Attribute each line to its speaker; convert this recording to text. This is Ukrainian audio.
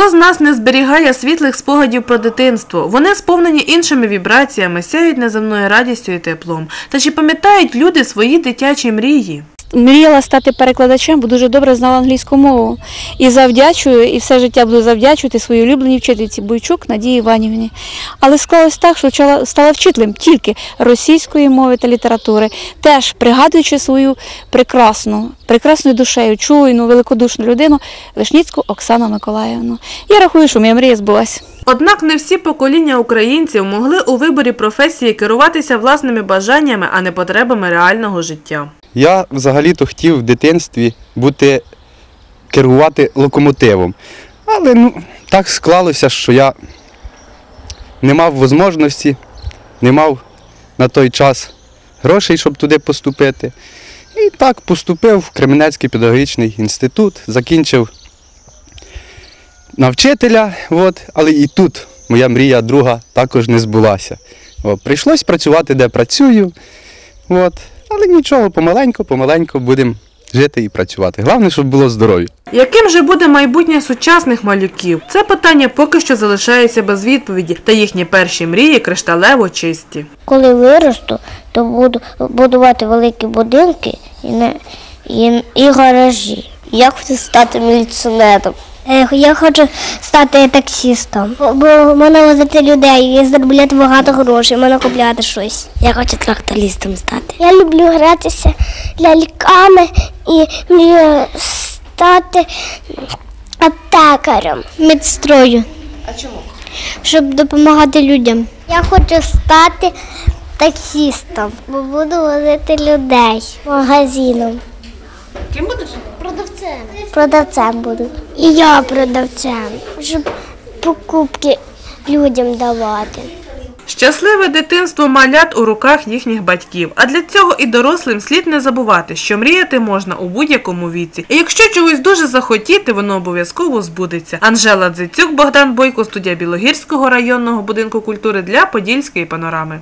Speaker 1: Хто з нас не зберігає світлих спогадів про дитинство? Вони сповнені іншими вібраціями, сяють неземною радістю і теплом. Та чи пам'ятають люди свої дитячі мрії?
Speaker 2: Мріяла стати перекладачем, бо дуже добре знала англійську мову. І завдячую, і все життя буду завдячувати своїй улюбленій вчительці Бойчук Надії Іванівні. Але склалось так, що стала вчителем тільки російської мови та літератури, теж пригадуючи свою прекрасну, прекрасною душею, чуйну, великодушну людину Вишніцьку Оксану Миколаївну. Я рахую, що моя мрія збулася.
Speaker 1: Однак не всі покоління українців могли у виборі професії керуватися власними бажаннями, а не потребами реального життя.
Speaker 3: Я взагалі-то хотів в дитинстві бути керувати локомотивом. Але ну, так склалося, що я не мав можливості, не мав на той час грошей, щоб туди поступити. І так поступив в Кременецький педагогічний інститут, закінчив на вчителя, от, але і тут моя мрія друга також не збулася. Прийшлось працювати, де працюю. От. Але нічого, помаленьку, помаленьку будемо жити і працювати. Головне, щоб було здоров'я.
Speaker 1: Яким же буде майбутнє сучасних малюків? Це питання поки що залишається без відповіді, та їхні перші мрії кришталево чисті.
Speaker 4: Коли виросту, то буду будувати великі будинки і, не, і, і гаражі. Я хочу стати міліціонером. Е, Я хочу стати таксістом, бо мене возити людей і заробляти багато грошей, мене купляти щось. Я хочу трактористом стати. Я люблю гратися ляльками і мрію стати аптекарем медстрою. А чому? щоб допомагати людям. Я хочу стати таксістом, бо буду возити людей магазином.
Speaker 1: Ким будеш?
Speaker 4: Продавцем. Продавцем буду. І я продавцем, щоб покупки людям давати.
Speaker 1: Щасливе дитинство малят у руках їхніх батьків. А для цього і дорослим слід не забувати, що мріяти можна у будь-якому віці. І якщо чогось дуже захотіти, воно обов'язково збудеться. Анжела Дзицюк, Богдан Бойко, студія Білогірського районного будинку культури для Подільської панорами.